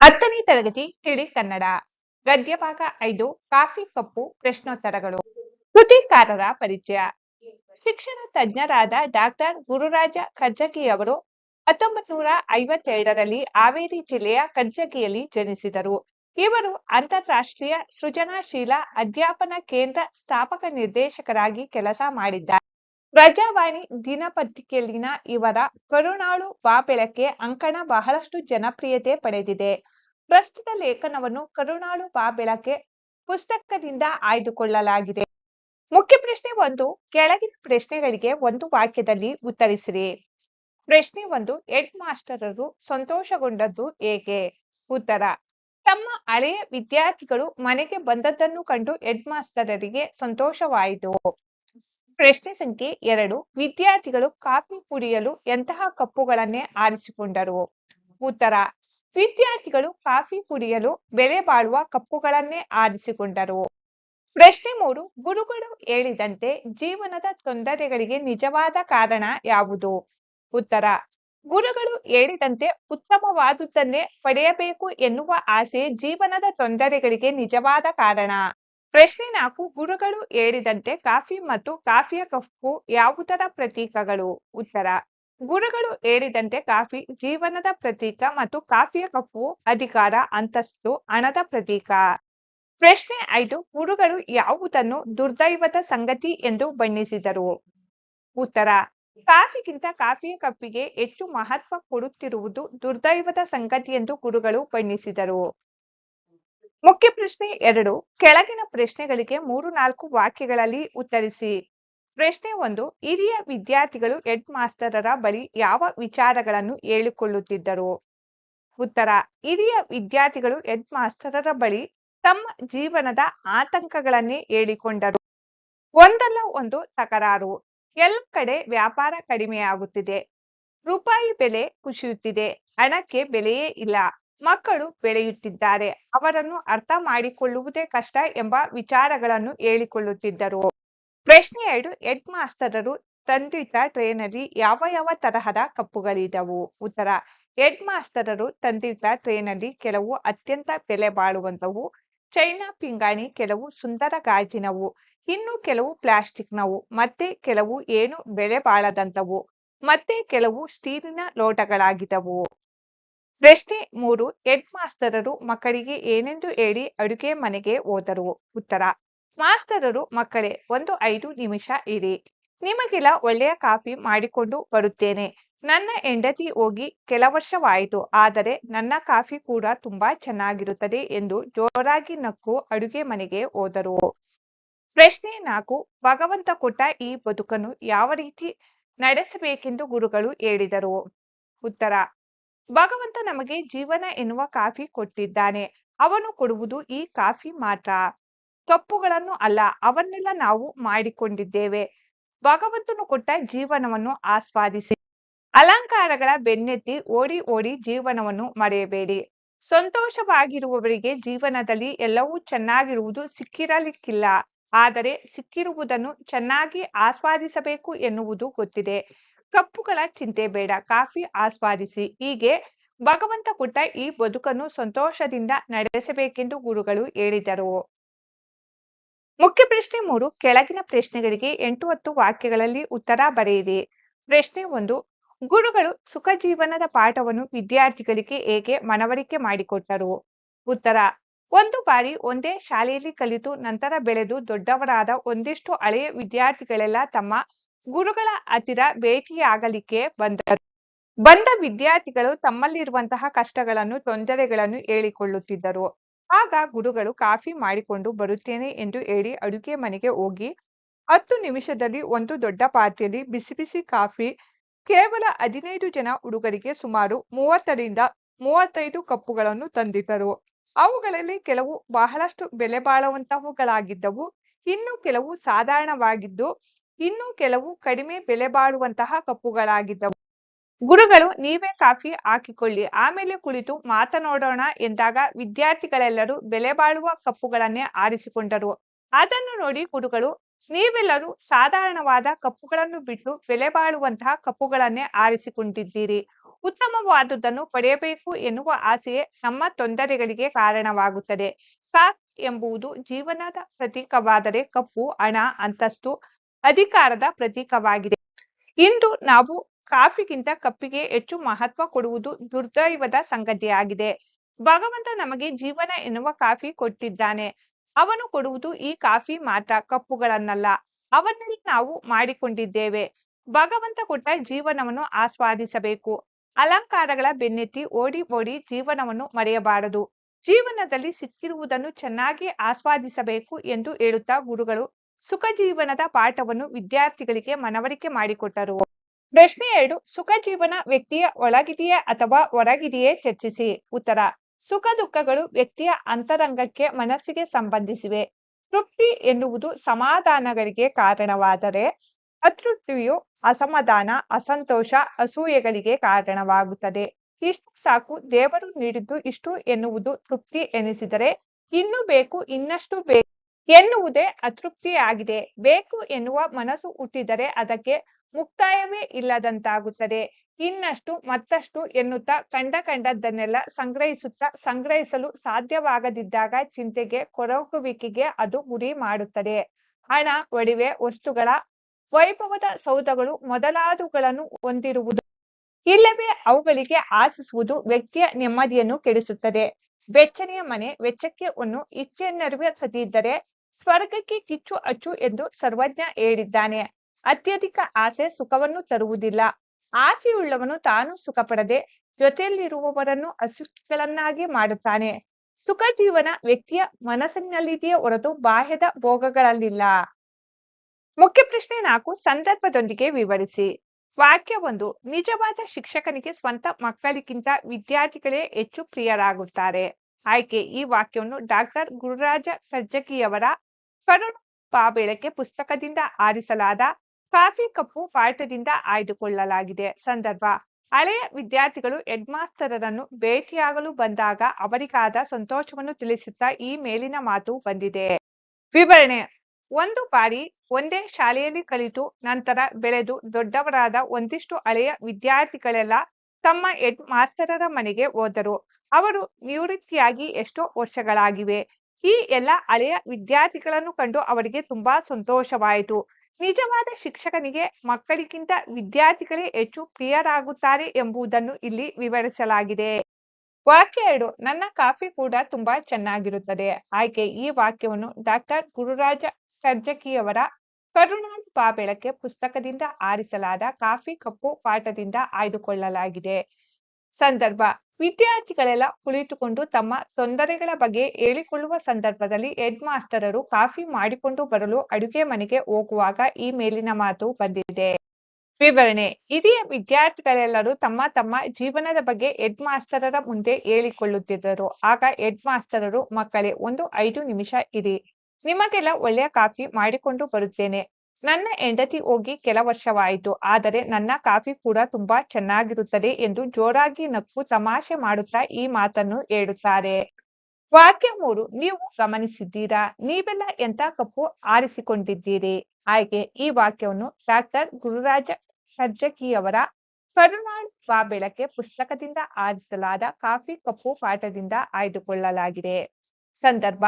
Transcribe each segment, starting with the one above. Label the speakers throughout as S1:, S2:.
S1: ಹತ್ತನೇ ತರಗತಿ ತಿಳಿ ಕನ್ನಡ. ಗದ್ಯ ಭಾಗ ಐದು, ಕಾಫಿ ಕಪ್ಪು, ಪ್ರಶ್ನೋತ್ತರಗಳು. ಕೃತಿಕಾರರ ಪರಿಚಯ. ಶಿಕ್ಷಣ ತಜ್ಞರಾದ ಡಾಕ್ಟರ್ ಗುರುರಾಜ ಕರ್ಜಗಿಯವರು ಹತ್ತೊಂಬತ್ ನೂರ ಐವತ್ತೆರಡರಲ್ಲಿ ಹಾವೇರಿ ಜಿಲ್ಲೆಯ ಕರ್ಜಗಿಯಲ್ಲಿ ಜನಿಸಿದರು. ಇವರು ಅಂತಾರಾಷ್ಟ್ರೀಯ ಸೃಜನಶೀಲ ಅಧ್ಯಾಪನ ಕೇಂದ್ರ ಸ್ಥಾಪಕ ನಿರ್ದೇಶಕರಾಗಿ ಕೆಲಸ ಮಾಡಿದ್ದಾರೆ. ಪ್ರಜಾವಾಣಿ ದಿನಪತ್ರಿಕೆಯಲ್ಲಿನ ಇವರ ಕರುಣಾಳು ಬಾ ಬೆಳಕೆ ಅಂಕಣ ಬಹಳಷ್ಟು ಜನಪ್ರಿಯತೆ ಪಡೆದಿದೆ. ಪ್ರಸ್ತುತ ಲೇಖನವನ್ನು ಕರುಣಾಳು ಬಾ ಬೆಳಕೆ ಪುಸ್ತಕದಿಂದ ಆಯ್ದುಕೊಳ್ಳಲಾಗಿದೆ. ಮುಖ್ಯ ಪ್ರಶ್ನೆ ಒಂದು, ಕೆಳಗಿನ ಪ್ರಶ್ನೆಗಳಿಗೆ ಒಂದು ವಾಕ್ಯದಲ್ಲಿ ಉತ್ತರಿಸಿರಿ. ಪ್ರಶ್ನೆ ಒಂದು ಹೆಡ್ ಮಾಸ್ಟರರು ಸಂತೋಷಗೊಂಡದ್ದು ಏಕೆ ಉತ್ತರ, ತಮ್ಮ ಹಳೆಯ ವಿದ್ಯಾರ್ಥಿಗಳು ಮನೆಗೆ ಬಂದದ್ದನ್ನು ಕಂಡು ಹೆಡ್ ಮಾಸ್ಟರರಿಗೆ ಸಂತೋಷವಾಯಿತು. ಪ್ರಶ್ನೆ ಸಂಖ್ಯೆ ಎರಡು. ವಿದ್ಯಾರ್ಥಿಗಳು ಕಾಫಿ ಕುಡಿಯಲು ಎಂತಹ ಕಪ್ಪುಗಳನ್ನೇ ಆರಿಸಿಕೊಂಡರು? ಉತ್ತರ. ವಿದ್ಯಾರ್ಥಿಗಳು ಕಾಫಿ ಕುಡಿಯಲು ಬೆಲೆ ಬಾಳುವ ಕಪ್ಪುಗಳನ್ನೇ ಆರಿಸಿಕೊಂಡರು. ಪ್ರಶ್ನೆ ಮೂರು. ಗುರುಗಳು ಹೇಳಿದಂತೆ ಜೀವನದ ತೊಂದರೆಗಳಿಗೆ ನಿಜವಾದ ಕಾರಣ ಯಾವುದು? ಉತ್ತರ. ಗುರುಗಳು ಹೇಳಿದಂತೆ ಉತ್ತಮವಾದುದನ್ನೇ ಪಡೆಯಬೇಕು ಎನ್ನುವ ಆಸೆ ಜೀವನದ ತೊಂದರೆಗಳಿಗೆ ನಿಜವಾದ ಕಾರಣ. ಪ್ರಶ್ನೆ ನಾಲ್ಕು, ಗುರುಗಳು ಹೇಳಿದಂತೆ ಕಾಫಿ ಮತ್ತು ಕಾಫಿಯ ಕಪ್ಪು ಯಾವುದರ ಪ್ರತೀಕಗಳು? ಉತ್ತರ, ಗುರುಗಳು ಹೇಳಿದಂತೆ ಕಾಫಿ ಜೀವನದ ಪ್ರತೀಕ ಮತ್ತು ಕಾಫಿಯ ಕಪ್ಪು ಅಧಿಕಾರ, ಅಂತಸ್ತು, ಹಣದ ಪ್ರತೀಕ. ಪ್ರಶ್ನೆ ಐದು, ಗುರುಗಳು ಯಾವುದನ್ನು ದುರ್ದೈವದ ಸಂಗತಿ ಎಂದು ಬಣ್ಣಿಸಿದರು? ಉತ್ತರ, ಕಾಫಿಗಿಂತ ಕಾಫಿಯ ಕಪ್ಪಿಗೆ ಹೆಚ್ಚು ಮಹತ್ವ ಕೊಡುತ್ತಿರುವುದು ದುರ್ದೈವದ ಸಂಗತಿ ಎಂದು ಗುರುಗಳು ಬಣ್ಣಿಸಿದರು. ಮುಖ್ಯ ಪ್ರಶ್ನೆ ಎರಡು. ಕೆಳಗಿನ ಪ್ರಶ್ನೆಗಳಿಗೆ ಮೂರು ನಾಲ್ಕು ವಾಕ್ಯಗಳಲ್ಲಿ ಉತ್ತರಿಸಿ. ಪ್ರಶ್ನೆ ಒಂದು. ಹಿರಿಯ ವಿದ್ಯಾರ್ಥಿಗಳು ಹೆಡ್ ಮಾಸ್ಟರರ ಬಳಿ ಯಾವ ವಿಚಾರಗಳನ್ನು ಹೇಳಿಕೊಳ್ಳುತ್ತಿದ್ದರು? ಉತ್ತರ. ಹಿರಿಯ ವಿದ್ಯಾರ್ಥಿಗಳು ಹೆಡ್ ಮಾಸ್ಟರರ ಬಳಿ ತಮ್ಮ ಜೀವನದ ಆತಂಕಗಳನ್ನೇ ಹೇಳಿಕೊಂಡರು. ಒಂದಲ್ಲ ಒಂದು ತಕರಾರು. ಎಲ್ ಕಡೆ ವ್ಯಾಪಾರ ಕಡಿಮೆಯಾಗುತ್ತಿದೆ. ರೂಪಾಯಿ ಬೆಲೆ ಕುಸಿಯುತ್ತಿದೆ. ಹಣಕ್ಕೆ ಬೆಲೆಯೇ ಇಲ್ಲ. ಮಕ್ಕಳು ಬೆಳೆಯುತ್ತಿದ್ದಾರೆ ಅವರನ್ನು ಅರ್ಥ ಮಾಡಿಕೊಳ್ಳುವುದೇ ಕಷ್ಟ ಎಂಬ ವಿಚಾರಗಳನ್ನು ಹೇಳಿಕೊಳ್ಳುತ್ತಿದ್ದರು. ಪ್ರಶ್ನೆ ಎರಡು ಹೆಡ್ ಮಾಸ್ತರರು ತಂದಿದ್ದ ಟ್ರೇನಲ್ಲಿ ಯಾವ ಯಾವ ತರಹದ ಕಪ್ಪುಗಳಿದ್ದವು? ಉತ್ತರ ಹೆಡ್ ಮಾಸ್ತರರು ತಂದಿದ್ದ ಟ್ರೇನಲ್ಲಿ ಕೆಲವು ಅತ್ಯಂತ ಬೆಲೆ ಬಾಳುವಂತವು ಚೈನಾ ಪಿಂಗಾಣಿ ಕೆಲವು ಸುಂದರ ಗಾಜಿನವು, ಇನ್ನು ಕೆಲವು ಪ್ಲಾಸ್ಟಿಕ್ನವು, ಮತ್ತೆ ಕೆಲವು ಏನು ಬೆಲೆ ಬಾಳದಂತವು ಮತ್ತೆ ಕೆಲವು ಸ್ಟೀಲಿನ ಲೋಟಗಳಾಗಿದ್ದವು. ಪ್ರಶ್ನೆ ಮೂರು ಹೆಡ್ ಮಾಸ್ತರರು ಮಕ್ಕಳಿಗೆ ಏನೆಂದು ಹೇಳಿ ಅಡುಗೆ ಮನೆಗೆ ಹೋದರು. ಉತ್ತರ, ಮಾಸ್ತರರು ಮಕ್ಕಳೇ, ಒಂದು ಐದು ನಿಮಿಷ ಇರಿ. ನಿಮಗೆಲ್ಲ ಒಳ್ಳೆಯ ಕಾಫಿ ಮಾಡಿಕೊಂಡು ಬರುತ್ತೇನೆ. ನನ್ನ ಹೆಂಡತಿ ಹೋಗಿ ಕೆಲ ವರ್ಷವಾಯಿತು, ಆದರೆ ನನ್ನ ಕಾಫಿ ಕೂಡ ತುಂಬಾ ಚೆನ್ನಾಗಿರುತ್ತದೆ ಎಂದು ಜೋರಾಗಿ ನಕ್ಕು ಅಡುಗೆ ಮನೆಗೆ ಹೋದರು. ಪ್ರಶ್ನೆ ನಾಲ್ಕು, ಭಗವಂತ ಕೊಟ್ಟ ಈ ಬದುಕನ್ನು ಯಾವ ರೀತಿ ನಡೆಸಬೇಕೆಂದು ಗುರುಗಳು ಹೇಳಿದರು. ಉತ್ತರ ಭಗವಂತ ನಮಗೆ ಜೀವನ ಎನ್ನುವ ಕಾಫಿ ಕೊಟ್ಟಿದ್ದಾನೆ. ಅವನು ಕೊಡುವುದು ಈ ಕಾಫಿ ಮಾತ್ರ. ತಪ್ಪುಗಳನ್ನು ಅಲ್ಲ, ಅವನ್ನೆಲ್ಲ ನಾವು ಮಾಡಿಕೊಂಡಿದ್ದೇವೆ. ಭಗವಂತನು ಕೊಟ್ಟ ಜೀವನವನ್ನು ಆಸ್ವಾದಿಸಿ. ಅಲಂಕಾರಗಳ ಬೆನ್ನೆತ್ತಿ ಓಡಿ ಓಡಿ ಜೀವನವನ್ನು ಮರೆಯಬೇಡಿ. ಸಂತೋಷವಾಗಿರುವವರಿಗೆ ಜೀವನದಲ್ಲಿ ಎಲ್ಲವೂ ಚೆನ್ನಾಗಿರುವುದು ಸಿಕ್ಕಿರಲಿಕ್ಕಿಲ್ಲ. ಆದರೆ ಸಿಕ್ಕಿರುವುದನ್ನು ಚೆನ್ನಾಗಿ ಆಸ್ವಾದಿಸಬೇಕು ಎನ್ನುವುದು ಗೊತ್ತಿದೆ. ಕಪ್ಪುಗಳ ಚಿಂತೆ ಬೇಡ, ಕಾಫಿ ಆಸ್ವಾದಿಸಿ. ಹೀಗೆ ಭಗವಂತ ಕೊಟ್ಟ ಈ ಬದುಕನ್ನು ಸಂತೋಷದಿಂದ ನಡೆಸಬೇಕೆಂದು ಗುರುಗಳು ಹೇಳಿದರು. ಮುಖ್ಯ ಪ್ರಶ್ನೆ ಮೂರು, ಕೆಳಗಿನ ಪ್ರಶ್ನೆಗಳಿಗೆ ಎಂಟು ಹತ್ತು ವಾಕ್ಯಗಳಲ್ಲಿ ಉತ್ತರ ಬರೆಯಿರಿ. ಪ್ರಶ್ನೆ ಒಂದು, ಗುರುಗಳು ಸುಖ ಜೀವನದ ಪಾಠವನ್ನು ವಿದ್ಯಾರ್ಥಿಗಳಿಗೆ ಹೇಗೆ ಮನವರಿಕೆ ಮಾಡಿಕೊಟ್ಟರು? ಉತ್ತರ, ಒಂದು ಬಾರಿ ಒಂದೇ ಶಾಲೆಯಲ್ಲಿ ಕಲಿತು ನಂತರ ಬೆಳೆದು ದೊಡ್ಡವರಾದ ಒಂದಿಷ್ಟು ಹಳೆಯ ವಿದ್ಯಾರ್ಥಿಗಳೆಲ್ಲ ತಮ್ಮ ಗುರುಗಳ ಹತ್ತಿರ ಭೇಟಿಯಾಗಲಿಕ್ಕೆ ಬಂದರು. ಬಂದ ವಿದ್ಯಾರ್ಥಿಗಳು ತಮ್ಮಲ್ಲಿರುವಂತಹ ಕಷ್ಟಗಳನ್ನು, ತೊಂದರೆಗಳನ್ನು ಹೇಳಿಕೊಳ್ಳುತ್ತಿದ್ದರು. ಆಗ ಗುರುಗಳು ಕಾಫಿ ಮಾಡಿಕೊಂಡು, ಬರುತ್ತೇನೆ ಎಂದು ಹೇಳಿ ಅಡುಗೆ ಮನೆಗೆ ಹೋಗಿ, ಹತ್ತು ನಿಮಿಷದಲ್ಲಿ ಒಂದು ದೊಡ್ಡ ಪಾತ್ರೆಯಲ್ಲಿ ಬಿಸಿ ಬಿಸಿ ಕಾಫಿ, ಕೇವಲ ಹದಿನೈದು ಜನ ಹುಡುಗರಿಗೆ ಸುಮಾರು ಮೂವತ್ತರಿಂದ ಮೂವತ್ತೈದು ಕಪ್ಪುಗಳನ್ನು ತಂದಿದ್ದರು. ಅವುಗಳಲ್ಲಿ ಕೆಲವು ಬಹಳಷ್ಟು ಬೆಲೆ ಬಾಳುವಂತಹವುಗಳಾಗಿದ್ದವು ಇನ್ನು ಕೆಲವು ಸಾಧಾರಣವಾಗಿದ್ದು ಇನ್ನು ಕೆಲವು ಕಡಿಮೆ ಬೆಲೆ ಬಾಳುವಂತಹ ಕಪ್ಪುಗಳಾಗಿದ್ದವು. ಗುರುಗಳು, ನೀವೇ ಕಾಫಿ ಹಾಕಿಕೊಳ್ಳಿ, ಆಮೇಲೆ ಕುಳಿತು ಮಾತನಾಡೋಣ ಎಂದಾಗ ವಿದ್ಯಾರ್ಥಿಗಳೆಲ್ಲರೂ ಬೆಲೆ ಬಾಳುವ ಕಪ್ಪುಗಳನ್ನೇ ಆರಿಸಿಕೊಂಡರು. ಅದನ್ನು ನೋಡಿ ಗುರುಗಳು, ನೀವೆಲ್ಲರೂ ಸಾಧಾರಣವಾದ ಕಪ್ಪುಗಳನ್ನು ಬಿಟ್ಟು ಬೆಲೆ ಬಾಳುವಂತಹ ಕಪ್ಪುಗಳನ್ನೇ ಆರಿಸಿಕೊಂಡಿದ್ದೀರಿ. ಉತ್ತಮವಾದುದನ್ನು ಪಡೆಯಬೇಕು ಎನ್ನುವ ಆಸೆಯೇ ನಮ್ಮ ತೊಂದರೆಗಳಿಗೆ ಕಾರಣವಾಗುತ್ತದೆ. ಕಾಫಿ ಎಂಬುದು ಜೀವನದ ಪ್ರತೀಕವಾದರೆ ಕಪ್ಪು, ಹಣ, ಅಂತಸ್ತು ಅಧಿಕಾರದ ಪ್ರತೀಕವಾಗಿದೆ. ಇಂದು ನಾವು ಕಾಫಿಗಿಂತ ಕಪ್ಪಿಗೆ ಹೆಚ್ಚು ಮಹತ್ವ ಕೊಡುವುದು ದುರ್ದೈವದ ಸಂಗತಿಯಾಗಿದೆ. ಭಗವಂತ ನಮಗೆ ಜೀವನ ಎನ್ನುವ ಕಾಫಿ ಕೊಟ್ಟಿದ್ದಾನೆ. ಅವನು ಕೊಡುವುದು ಈ ಕಾಫಿ ಮಾತ್ರ ಕಪ್ಪುಗಳನ್ನಲ್ಲ. ಅವನಲ್ಲಿ ನಾವು ಮಾಡಿಕೊಂಡಿದ್ದೇವೆ. ಭಗವಂತ ಕೊಟ್ಟ ಜೀವನವನ್ನು ಆಸ್ವಾದಿಸಬೇಕು. ಅಲಂಕಾರಗಳ ಬೆನ್ನೆತ್ತಿ ಓಡಿ ಓಡಿ ಜೀವನವನ್ನು ಮರೆಯಬಾರದು. ಜೀವನದಲ್ಲಿ ಸಿಕ್ಕಿರುವುದನ್ನು ಚೆನ್ನಾಗಿ ಆಸ್ವಾದಿಸಬೇಕು ಎಂದು ಹೇಳುತ್ತಾ ಗುರುಗಳು ಸುಖ ಜೀವನದ ಪಾಠವನ್ನು ವಿದ್ಯಾರ್ಥಿಗಳಿಗೆ ಮನವರಿಕೆ ಮಾಡಿಕೊಟ್ಟರು. ಪ್ರಶ್ನೆ ಎರಡು ಸುಖ ಜೀವನ ವ್ಯಕ್ತಿಯ ಒಳಗಿದೆಯೇ ಅಥವಾ ಹೊರಗಿದೆಯೇ ಚರ್ಚಿಸಿ. ಉತ್ತರ, ಸುಖ ದುಃಖಗಳು ವ್ಯಕ್ತಿಯ ಅಂತರಂಗಕ್ಕೆ ಮನಸ್ಸಿಗೆ ಸಂಬಂಧಿಸಿವೆ. ತೃಪ್ತಿ ಎನ್ನುವುದು ಸಮಾಧಾನಗಳಿಗೆ ಕಾರಣವಾದರೆ, ಅತೃಪ್ತಿಯು ಅಸಮಾಧಾನ, ಅಸಂತೋಷ, ಅಸೂಯೆಗಳಿಗೆ ಕಾರಣವಾಗುತ್ತದೆ. ಇಷ್ಟು ಸಾಕು, ದೇವರು ನೀಡಿದ್ದು ಇಷ್ಟು ಎನ್ನುವುದು ತೃಪ್ತಿ ಎನಿಸಿದರೆ, ಇನ್ನು ಬೇಕು ಇನ್ನಷ್ಟು ಬೇಕು. ಎನ್ನುವುದೇ ಅತೃಪ್ತಿಯಾಗಿದೆ. ಬೇಕು ಎನ್ನುವ ಮನಸ್ಸು ಹುಟ್ಟಿದರೆ ಅದಕ್ಕೆ ಮುಕ್ತಾಯವೇ ಇಲ್ಲದಂತಾಗುತ್ತದೆ. ಇನ್ನಷ್ಟು ಮತ್ತಷ್ಟು ಎನ್ನುತ್ತಾ ಕಂಡ ಕಂಡದ್ದನ್ನೆಲ್ಲ ಸಂಗ್ರಹಿಸುತ್ತಾ ಸಂಗ್ರಹಿಸಲು ಸಾಧ್ಯವಾಗದಿದ್ದಾಗ ಚಿಂತೆಗೆ ಕೊರಗುವಿಕೆಗೆ ಅದು ಗುರಿ ಮಾಡುತ್ತದೆ. ಹಣ, ಒಡಿವೆ, ವಸ್ತುಗಳ, ವೈಭವದ ಸೌಧಗಳು ಮೊದಲಾದವುಗಳನ್ನು ಹೊಂದಿರುವುದು, ಇಲ್ಲವೇ ಅವುಗಳಿಗೆ ಆಶಿಸುವುದು ವ್ಯಕ್ತಿಯ ನೆಮ್ಮದಿಯನ್ನು ಕೆಡಿಸುತ್ತದೆ. ಬೆಚ್ಚನೆಯ ಮನೆ, ವೆಚ್ಚಕ್ಕೆ ಒಂದು ಇಚ್ಛೆಯನ್ನರಿವೆ ಸತಿಯಿದ್ದರೆ ಸ್ವರ್ಗಕ್ಕೆ ಕಿಚ್ಚು ಅಚ್ಚು ಎಂದು ಸರ್ವಜ್ಞ ಹೇಳಿದ್ದಾನೆ. ಅತ್ಯಧಿಕ ಆಸೆ ಸುಖವನ್ನು ತರುವುದಿಲ್ಲ. ಆಸೆಯುಳ್ಳವನು ತಾನು ಸುಖ ಪಡದೆ ಜೊತೆಯಲ್ಲಿರುವವರನ್ನು ಅಸುಖಿಗಳನ್ನಾಗಿ ಮಾಡುತ್ತಾನೆ. ಸುಖ ಜೀವನ ವ್ಯಕ್ತಿಯ ಮನಸ್ಸಿನಲ್ಲಿದೆಯೇ ಹೊರತು ಬಾಹ್ಯದ ಭೋಗಗಳಲ್ಲಿಲ್ಲ. ಮುಖ್ಯ ಪ್ರಶ್ನೆ ನಾಲ್ಕು ಸಂದರ್ಭದೊಂದಿಗೆ ವಿವರಿಸಿ. ವಾಕ್ಯ ಒಂದು ನಿಜವಾದ ಶಿಕ್ಷಕನಿಗೆ ಸ್ವಂತ ಮಕ್ಕಳಿಗಿಂತ ವಿದ್ಯಾರ್ಥಿಗಳೇ ಹೆಚ್ಚು ಪ್ರಿಯರಾಗುತ್ತಾರೆ. ಆಯ್ಕೆ ಈ ವಾಕ್ಯವನ್ನು ಡಾಕ್ಟರ್ ಗುರುರಾಜ ಸರ್ಜಕಿಯವರ ಕರುಣ ಪಾಬೇಳಕ್ಕೆ ಪುಸ್ತಕದಿಂದ ಆರಿಸಲಾದ ಕಾಫಿ ಕಪ್ಪು ಪಾಠದಿಂದ ಆಯ್ದುಕೊಳ್ಳಲಾಗಿದೆ. ಸಂದರ್ಭ, ಹಳೆಯ ವಿದ್ಯಾರ್ಥಿಗಳು ಹೆಡ್ ಮಾಸ್ತರರನ್ನು ಭೇಟಿಯಾಗಲು ಬಂದಾಗ ಅವರಿಗಾದ ಸಂತೋಷವನ್ನು ತಿಳಿಸುತ್ತಾ ಈ ಮೇಲಿನ ಮಾತು ಬಂದಿದೆ. ವಿವರಣೆ, ಒಂದು ಬಾರಿ ಒಂದೇ ಶಾಲೆಯಲ್ಲಿ ಕಲಿತು ನಂತರ ಬೆಳೆದು ದೊಡ್ಡವರಾದ ಒಂದಿಷ್ಟು ಹಳೆಯ ವಿದ್ಯಾರ್ಥಿಗಳೆಲ್ಲ ತಮ್ಮ ಹೆಡ್ ಮಾಸ್ತರರ ಮನೆಗೆ ಹೋದರು. ಅವರು ನಿವೃತ್ತಿಯಾಗಿ ಎಷ್ಟೋ ವರ್ಷಗಳಾಗಿವೆ. ಈ ಎಲ್ಲ ಹಳೆಯ ವಿದ್ಯಾರ್ಥಿಗಳನ್ನು ಕಂಡು ಅವರಿಗೆ ತುಂಬಾ ಸಂತೋಷವಾಯಿತು. ನಿಜವಾದ ಶಿಕ್ಷಕನಿಗೆ ಮಕ್ಕಳಿಗಿಂತ ವಿದ್ಯಾರ್ಥಿಗಳೇ ಹೆಚ್ಚು ಪ್ರಿಯರಾಗುತ್ತಾರೆ ಎಂಬುದನ್ನು ಇಲ್ಲಿ ವಿವರಿಸಲಾಗಿದೆ. ವಾಕ್ಯ ಎರಡು, ನನ್ನ ಕಾಫಿ ಕೂಡ ತುಂಬಾ ಚೆನ್ನಾಗಿರುತ್ತದೆ. ಆಯ್ಕೆ, ಈ ವಾಕ್ಯವನ್ನು ಡಾಕ್ಟರ್ ಗುರುರಾಜ ಕರ್ಜಕಿಯವರ ಕರುಣಾಳು ಬಾಬೆಳಕೆ ಪುಸ್ತಕದಿಂದ ಆರಿಸಲಾದ ಕಾಫಿ ಕಪ್ಪು ಪಾಠದಿಂದ ಆಯ್ದುಕೊಳ್ಳಲಾಗಿದೆ. ಸಂದರ್ಭ. ವಿದ್ಯಾರ್ಥಿಗಳೆಲ್ಲ ಕುಳಿತುಕೊಂಡು ತಮ್ಮ ತೊಂದರೆಗಳ ಬಗ್ಗೆ ಹೇಳಿಕೊಳ್ಳುವ ಸಂದರ್ಭದಲ್ಲಿ ಹೆಡ್ ಮಾಸ್ತರರು ಕಾಫಿ ಮಾಡಿಕೊಂಡು ಬರಲು ಅಡುಗೆ ಮನೆಗೆ ಹೋಗುವಾಗ ಈ ಮೇಲಿನ ಮಾತು ಬಂದಿದೆ. ವಿವರಣೆ. ಹಿರಿಯ ವಿದ್ಯಾರ್ಥಿಗಳೆಲ್ಲರೂ ತಮ್ಮ ತಮ್ಮ ಜೀವನದ ಬಗ್ಗೆ ಹೆಡ್ ಮಾಸ್ತರರ ಮುಂದೆ ಹೇಳಿಕೊಳ್ಳುತ್ತಿದ್ದರು. ಆಗ ಹೆಡ್ ಮಾಸ್ತರರು ಮಕ್ಕಳೇ, ಒಂದು ಐದು ನಿಮಿಷ ಇರಿ. ನಿಮಗೆಲ್ಲ ಒಳ್ಳೆಯ ಕಾಫಿ ಮಾಡಿಕೊಂಡು ಬರುತ್ತೇನೆ. ನನ್ನ ಹೆಂಡತಿ ಹೋಗಿ ಕೆಲ ವರ್ಷವಾಯಿತು, ಆದರೆ ನನ್ನ ಕಾಫಿ ಕೂಡ ತುಂಬಾ ಚೆನ್ನಾಗಿರುತ್ತದೆ ಎಂದು ಜೋರಾಗಿ ನಕ್ಕು ತಮಾಷೆ ಮಾಡುತ್ತಾ ಈ ಮಾತನ್ನು ಹೇಳುತ್ತಾರೆ. ವಾಕ್ಯ ಮೂರು, ನೀವು ಗಮನಿಸಿದ್ದೀರಾ? ನೀವೆಲ್ಲ ಎಂತ ಕಪ್ಪು ಆರಿಸಿಕೊಂಡಿದ್ದೀರಿ? ಹಾಗೆ ಈ ವಾಕ್ಯವನ್ನು ಡಾಕ್ಟರ್ ಗುರುರಾಜ ಸರ್ಜಕಿಯವರ ಕರುಣಾಳು ಬಾ ಬೆಳಕೆ ಪುಸ್ತಕದಿಂದ ಆರಿಸಲಾದ ಕಾಫಿ ಕಪ್ಪು ಪಾಠದಿಂದ ಆಯ್ದುಕೊಳ್ಳಲಾಗಿದೆ. ಸಂದರ್ಭ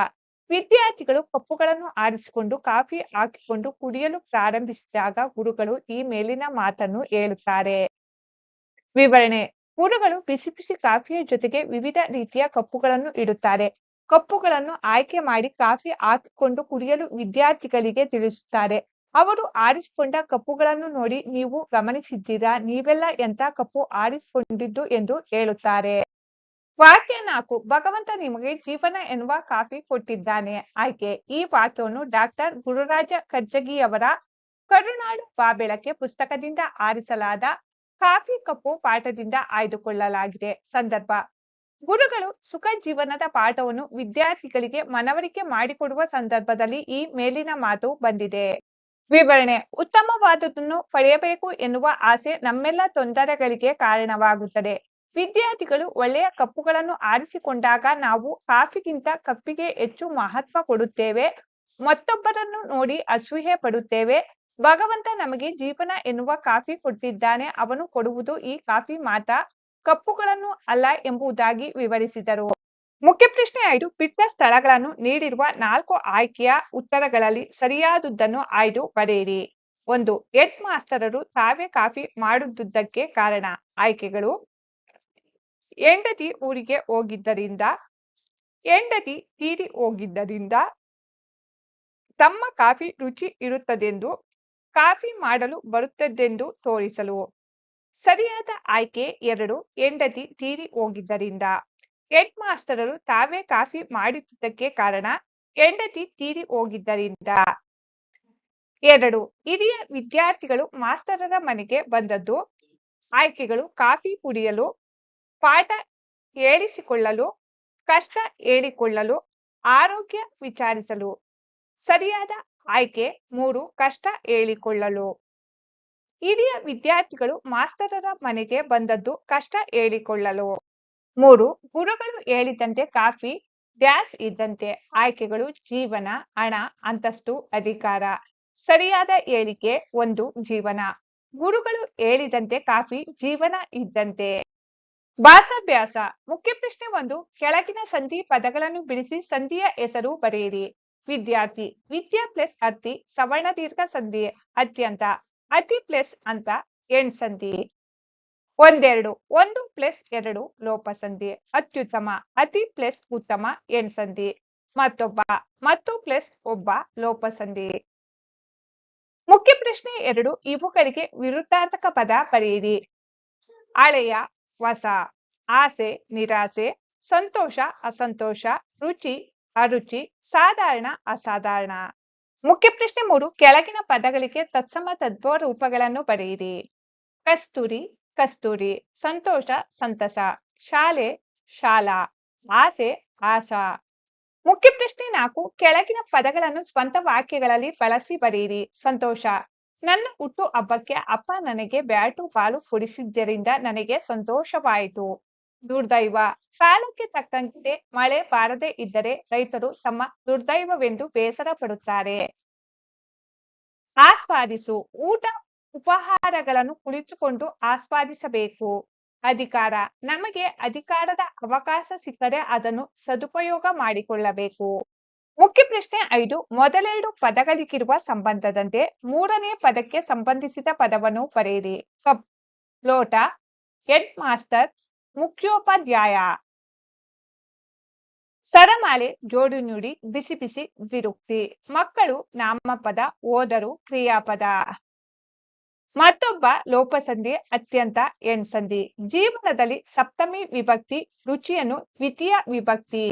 S1: ವಿದ್ಯಾರ್ಥಿಗಳು ಕಪ್ಪುಗಳನ್ನು ಆರಿಸಿಕೊಂಡು, ಕಾಫಿ ಹಾಕಿಕೊಂಡು ಕುಡಿಯಲು ಪ್ರಾರಂಭಿಸಿದಾಗ ಗುರುಗಳು ಈ ಮೇಲಿನ ಮಾತನ್ನು ಹೇಳುತ್ತಾರೆ. ವಿವರಣೆ, ಗುರುಗಳು ಬಿಸಿ ಬಿಸಿ ಕಾಫಿಯ ಜೊತೆಗೆ ವಿವಿಧ ರೀತಿಯ ಕಪ್ಪುಗಳನ್ನು ಇಡುತ್ತಾರೆ. ಕಪ್ಪುಗಳನ್ನು ಆಯ್ಕೆ ಮಾಡಿ ಕಾಫಿ ಹಾಕಿಕೊಂಡು ಕುಡಿಯಲು ವಿದ್ಯಾರ್ಥಿಗಳಿಗೆ ತಿಳಿಸುತ್ತಾರೆ. ಅವರು ಆರಿಸಿಕೊಂಡ ಕಪ್ಪುಗಳನ್ನು ನೋಡಿ ನೀವು ಗಮನಿಸಿದ್ದೀರಾ? ನೀವೆಲ್ಲ ಎಂತ ಕಪ್ಪು ಆರಿಸಿಕೊಂಡಿದ್ದು ಎಂದು ಹೇಳುತ್ತಾರೆ. ವಾಕ್ಯ ನಾಲ್ಕು, ಭಗವಂತ ನಿಮಗೆ ಜೀವನ ಎನ್ನುವ ಕಾಫಿ ಕೊಟ್ಟಿದ್ದಾನೆ. ಆಯ್ಕೆ, ಈ ವಾಕ್ಯವನ್ನು ಡಾಕ್ಟರ್ ಗುರುರಾಜ ಕರ್ಜಗಿಯವರ ಕರುನಾಡು ಬಾಬೆಳಕೆ ಪುಸ್ತಕದಿಂದ ಆರಿಸಲಾದ ಕಾಫಿ ಕಪ್ಪು ಪಾಠದಿಂದ ಆಯ್ದುಕೊಳ್ಳಲಾಗಿದೆ. ಸಂದರ್ಭ, ಗುರುಗಳು ಸುಖ ಜೀವನದ ಪಾಠವನ್ನು ವಿದ್ಯಾರ್ಥಿಗಳಿಗೆ ಮನವರಿಕೆ ಮಾಡಿಕೊಡುವ ಸಂದರ್ಭದಲ್ಲಿ ಈ ಮೇಲಿನ ಮಾತು ಬಂದಿದೆ. ವಿವರಣೆ, ಉತ್ತಮವಾದುದನ್ನು ಪಡೆಯಬೇಕು ಎನ್ನುವ ಆಸೆ ನಮ್ಮೆಲ್ಲ ತೊಂದರೆಗಳಿಗೆ ಕಾರಣವಾಗುತ್ತದೆ. ವಿದ್ಯಾರ್ಥಿಗಳು ಒಳ್ಳೆಯ ಕಪ್ಪುಗಳನ್ನು ಆರಿಸಿಕೊಂಡಾಗ ನಾವು ಕಾಫಿಗಿಂತ ಕಪ್ಪಿಗೆ ಹೆಚ್ಚು ಮಹತ್ವ ಕೊಡುತ್ತೇವೆ. ಮತ್ತೊಬ್ಬರನ್ನು ನೋಡಿ ಅಸೂಹೆ ಪಡುತ್ತೇವೆ. ಭಗವಂತ ನಮಗೆ ಜೀವನ ಎನ್ನುವ ಕಾಫಿ ಕೊಟ್ಟಿದ್ದಾನೆ. ಅವನು ಕೊಡುವುದು ಈ ಕಾಫಿ ಮಾತ ಕಪ್ಪುಗಳನ್ನು ಅಲ್ಲ ಎಂಬುದಾಗಿ ವಿವರಿಸಿದರು. ಮುಖ್ಯ ಪ್ರಶ್ನೆ ಐದು ಬಿಟ್ಟ ಸ್ಥಳಗಳನ್ನು ನೀಡಿರುವ ನಾಲ್ಕು ಆಯ್ಕೆಯ ಉತ್ತರಗಳಲ್ಲಿ ಸರಿಯಾದುದನ್ನು ಆಯ್ದು ಬರೆಯಿರಿ. ಒಂದು, ಹೆಡ್ ಮಾಸ್ತರರು ತಾವೇ ಕಾಫಿ ಮಾಡುವುದಕ್ಕೆ ಕಾರಣ. ಆಯ್ಕೆಗಳು ಹೆಂಡತಿ ಊರಿಗೆ ಹೋಗಿದ್ದರಿಂದ, ಹೆಂಡತಿ ತೀರಿ ಹೋಗಿದ್ದರಿಂದ ತಮ್ಮ ಕಾಫಿ ರುಚಿ ಇರುತ್ತದೆಂದು ಕಾಫಿ ಮಾಡಲು ಬರುತ್ತದೆಂದು ತೋರಿಸಲು. ಸರಿಯಾದ ಆಯ್ಕೆ ಎರಡು, ಹೆಂಡತಿ ತೀರಿ ಹೋಗಿದ್ದರಿಂದ. ಹೆಡ್ ಮಾಸ್ಟರರು ತಾವೇ ಕಾಫಿ ಮಾಡಿದ್ದಕ್ಕೆ ಕಾರಣ ಹೆಂಡತಿ ತೀರಿ ಹೋಗಿದ್ದರಿಂದ. ಎರಡು, ಹಿರಿಯ ವಿದ್ಯಾರ್ಥಿಗಳು ಮಾಸ್ತರರ ಮನೆಗೆ ಬಂದದ್ದು. ಆಯ್ಕೆಗಳು ಕಾಫಿ ಕುಡಿಯಲು ಪಾಠ ಹೇಳಿಸಿಕೊಳ್ಳಲು ಕಷ್ಟ ಹೇಳಿಕೊಳ್ಳಲು, ಆರೋಗ್ಯ ವಿಚಾರಿಸಲು. ಸರಿಯಾದ ಆಯ್ಕೆ, ಮೂರು, ಕಷ್ಟ ಹೇಳಿಕೊಳ್ಳಲು. ಹಿರಿಯ ವಿದ್ಯಾರ್ಥಿಗಳು ಮಾಸ್ತರರ ಮನೆಗೆ ಬಂದದ್ದು ಕಷ್ಟ ಹೇಳಿಕೊಳ್ಳಲು. ಮೂರು, ಗುರುಗಳು ಹೇಳಿದಂತೆ ಕಾಫಿ ಡ್ಯಾಸ್ ಇದ್ದಂತೆ, ಆಯ್ಕೆಗಳು ಜೀವನ, ಹಣ, ಅಂತಸ್ತು, ಅಧಿಕಾರ. ಸರಿಯಾದ ಹೇಳಿಕೆ, ಒಂದು, ಜೀವನ. ಗುರುಗಳು ಹೇಳಿದಂತೆ ಕಾಫಿ ಜೀವನ ಇದ್ದಂತೆ. ಭಾಷಾಭ್ಯಾಸ ಮುಖ್ಯ ಪ್ರಶ್ನೆ ಒಂದು, ಕೆಳಗಿನ ಸಂಧಿ ಪದಗಳನ್ನು ಬಿಡಿಸಿ ಸಂಧಿಯ ಹೆಸರು ಬರೆಯಿರಿ. ವಿದ್ಯಾರ್ಥಿ, ವಿದ್ಯಾ ಪ್ಲಸ್ ಅತಿ ಸವರ್ಣ ದೀರ್ಘ ಸಂಧಿ, ಅತ್ಯಂತ, ಅತಿ ಪ್ಲಸ್ ಅಂತ ಎಂಟ್ ಸಂಧಿ. ಒಂದೆರಡು, ಒಂದು ಪ್ಲಸ್ ಎರಡು ಲೋಪ ಸಂಧಿ, ಅತ್ಯುತ್ತಮ, ಅತಿ ಪ್ಲಸ್ ಉತ್ತಮ ಎಂಟ್ ಸಂಧಿ. ಮತ್ತೊಬ್ಬ, ಮತ್ತು ಪ್ಲಸ್ ಒಬ್ಬ ಲೋಪ ಸಂಧಿ. ಮುಖ್ಯ ಪ್ರಶ್ನೆ ಎರಡು, ಇವುಗಳಿಗೆ ವಿರುದ್ಧಾರ್ಥಕ ಪದ ಬರೆಯಿರಿ. ಹಳೆಯ ಹೊಸ ಆಸೆ, ನಿರಾಸೆ, ಸಂತೋಷ, ಅಸಂತೋಷ, ರುಚಿ, ಅರುಚಿ, ಸಾಧಾರಣ, ಅಸಾಧಾರಣ. ಮುಖ್ಯ ಪ್ರಶ್ನೆ ಮೂರು, ಕೆಳಗಿನ ಪದಗಳಿಗೆ ತತ್ಸಮ ತದ್ಭವ ರೂಪಗಳನ್ನು ಬರೆಯಿರಿ. ಕಸ್ತೂರಿ ಕಸ್ತೂರಿ, ಸಂತೋಷ, ಸಂತಸ. ಶಾಲೆ, ಶಾಲಾ. ಆಸೆ, ಆಸ. ಮುಖ್ಯ ಪ್ರಶ್ನೆ ನಾಲ್ಕು, ಕೆಳಗಿನ ಪದಗಳನ್ನು ಸ್ವಂತ ವಾಕ್ಯಗಳಲ್ಲಿ ಬಳಸಿ ಬರೆಯಿರಿ. ಸಂತೋಷ. ನನ್ನ ಹುಟ್ಟು ಹಬ್ಬಕ್ಕೆ ಅಪ್ಪ ನನಗೆ ಬ್ಯಾಟು ಬಾಲು ಕೊಡಿಸಿದ್ದರಿಂದ ನನಗೆ ಸಂತೋಷವಾಯಿತು. ದುರ್ದೈವ. ಕಾಲಕ್ಕೆ ತಕ್ಕಂತೆ ಮಳೆ ಬಾರದೆ ಇದ್ದರೆ ರೈತರು ತಮ್ಮ ದುರ್ದೈವವೆಂದು ಬೇಸರ ಪಡುತ್ತಾರೆ ಆಸ್ವಾದಿಸು. ಊಟ, ಉಪಹಾರಗಳನ್ನು ಕುಳಿತುಕೊಂಡು ಆಸ್ವಾದಿಸಬೇಕು. ಅಧಿಕಾರ. ನಮಗೆ ಅಧಿಕಾರದ ಅವಕಾಶ ಸಿಕ್ಕರೆ ಅದನ್ನು ಸದುಪಯೋಗ ಮಾಡಿಕೊಳ್ಳಬೇಕು. ಮುಖ್ಯ ಪ್ರಶ್ನೆ ಐದು. ಮೊದಲೆರಡು ಪದಗಳಿಗಿರುವ ಸಂಬಂಧದಂತೆ ಮೂರನೇ ಪದಕ್ಕೆ ಸಂಬಂಧಿಸಿದ ಪದವನ್ನು ಬರೆಯಿರಿ. ಕಪ್ ಲೋಟ, ಹೆಡ್ ಮಾಸ್ಟರ್, ಮುಖ್ಯೋಪಾಧ್ಯಾಯ. ಸರಮಾಲೆ, ಜೋಡು ನುಡಿ, ಬಿಸಿ ಬಿಸಿ ವಿರುಕ್ತಿ. ಮಕ್ಕಳು ನಾಮಪದ, ಓದರು ಕ್ರಿಯಾಪದ. ಮತ್ತೊಬ್ಬ, ಲೋಪಸಂಧಿ, ಅತ್ಯಂತ ಎಣ್ಸಂಧಿ. ಜೀವನದಲ್ಲಿ ಸಪ್ತಮಿ ವಿಭಕ್ತಿ, ರುಚಿಯನ್ನು ದ್ವಿತೀಯ ವಿಭಕ್ತಿ.